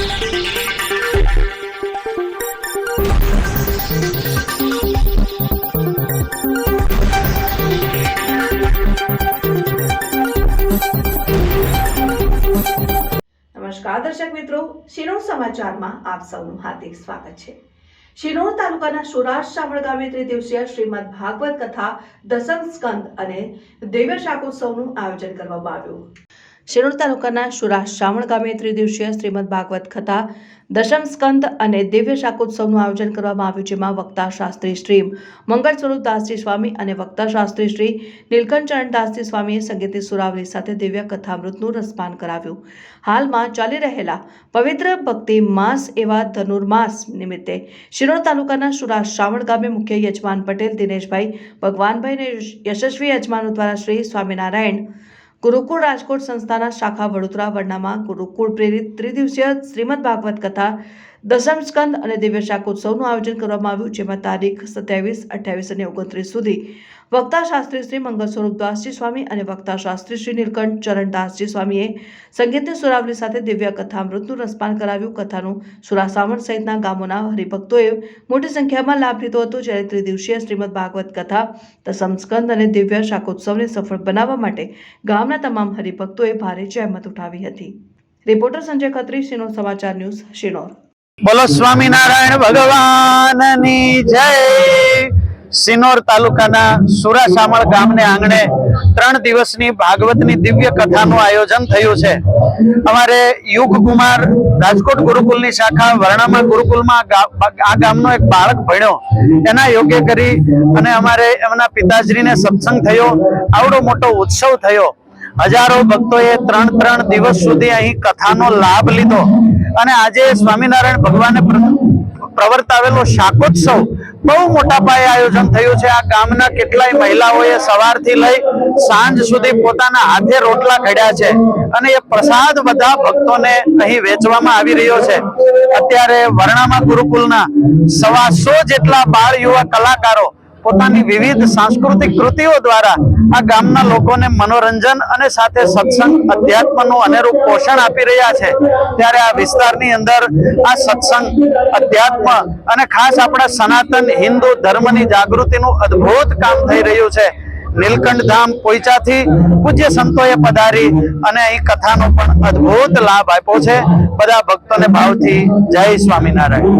નમસ્કાર દર્શક મિત્રો, શિરોળ સમાચારમાં આપ સૌનું હાર્દિક સ્વાગત છે. શિરોળ તાલુકાના સુરાજ શામળ ગામે ત્રિદિવસીય શ્રીમદ ભાગવત કથા, દસમ સ્કંદ અને દેવ શાકોત્સવનું આયોજન કરવામાં આવ્યું. શિનોર તાલુકાના શુરા શામળ ગામે ત્રિદિવસીય શ્રીમદ ભાગવત કથા, દશમ સ્કંદ અને દિવ્ય શાકોત્સવનું આયોજન કરવામાં આવ્યું, જેમાં વક્તા શાસ્ત્રી શ્રી મંગળ સ્વરૂપ દાસજી સ્વામી અને વક્તા શાસ્ત્રી શ્રી નીલકંઠચરણ દાસજી સ્વામીએ સંગીતની સુરાવલી સાથે દિવ્ય કથામૃતનું રસપાન કરાવ્યું. હાલમાં ચાલી રહેલા પવિત્ર ભક્તિ માસ એવા ધનુર્માસ નિમિત્તે શિરોડ તાલુકાના શુરા શ્રાવણ ગામે મુખ્ય યજમાન પટેલ, દિનેશભાઈ ભગવાનભાઈ અને યશસ્વી યજમાનો દ્વારા શ્રી સ્વામિનારાયણ ગુરુકુળ રાજકોટ સંસ્થાના શાખા વડોદરા વડનામાં ગુરુકુળ પ્રેરિત ત્રિદિવસીય શ્રીમદ ભાગવત કથા દસમ સ્કંદ અને દિવ્ય શાકોત્સવનું આયોજન કરવામાં આવ્યું, જેમાં તારીખ સત્યાવીસ, અઠ્યાવીસ અને ઓગણત્રીસ સુધી વક્તા શાસ્ત્રી શ્રી મંગલ સ્વરૂપ દાસજી સ્વામી અને વક્તા શાસ્ત્રી શ્રી નીલકંઠ ચરણ દાસજી સ્વામીએ સંગીતની સુરાવલી સાથે દિવ્ય કથામૃતનું રસપાન કરાવ્યું. કથાનું સુરાસાવણ સહિતના ગામોના હરિભક્તોએ મોટી સંખ્યામાં લાભ લીધો હતો. જ્યારે ત્રિદિવસીય શ્રીમદ ભાગવત કથા દસમસ્કંદ અને દિવ્ય શાકોત્સવને સફળ બનાવવા માટે ગામના તમામ હરિભક્તોએ ભારે જહેમત ઉઠાવી હતી. રિપોર્ટર સંજય ખત્રી, શિનોર સમાચાર ન્યૂઝ, શિનોર. બોલો સ્વામિનારાયણ ભગવાનની જય. સિનોર તાલુકાના સુરાશામળ ગામને આંગણે ત્રણ દિવસની ભાગવતની દિવ્ય કથાનું આયોજન થયું છે. અમારે યુગ કુમાર રાજકોટ ગુરુકુલની શાખા વર્ણામા ગુરુકુલમાં આ ગામનો એક બાળક ભણ્યો. એના યોગ્ય કરી અને અમારે એમના પિતાશ્રીને સત્સંગ થયો. આવડો મોટો ઉત્સવ થયો. હજારો ભક્તોએ ત્રણ ત્રણ દિવસ સુધી અહીં કથાનો લાભ લીધો. અને આજે સ્વામિનારાયણ ભગવાને પ્રવર્તાવેલો શાકોત્સવ બહુ મોટા પાયે આયોજન થયું છે. આ ગામના કેટલાય મહિલાઓએ સવારથી લઈ સાંજ સુધી પોતાના હાથે રોટલા ઘડ્યા છે અને એ પ્રસાદ બધા ભક્તોને અહીં વેચવામાં આવી રહ્યો છે. અત્યારે વર્ણામા ગુરુકુલના સવા સો જેટલા બાળ યુવા કલાકારો પોતાની વિવિધ સાંસ્કૃતિક કૃતિઓ દ્વારા આ ગામના લોકોને મનોરંજન અને સાથે સત્સંગ અધ્યાત્મનું અનેરું પોષણ આપી રહ્યા છે. ત્યારે આ વિસ્તારની અંદર આ સત્સંગ અધ્યાત્મ અને ખાસ આપણા સનાતન હિન્દુ ધર્મની જાગૃતિનું અદ્ભુત કામ થઈ રહ્યું છે. નીલકંઠ ધામ પોઈચાથી પૂજ્ય સંતોએ પધારી અને અહીં કથાનો પણ અદ્ભુત લાભ આપ્યો છે. બધા ભક્તોને ભાવથી જય સ્વામિનારાયણ.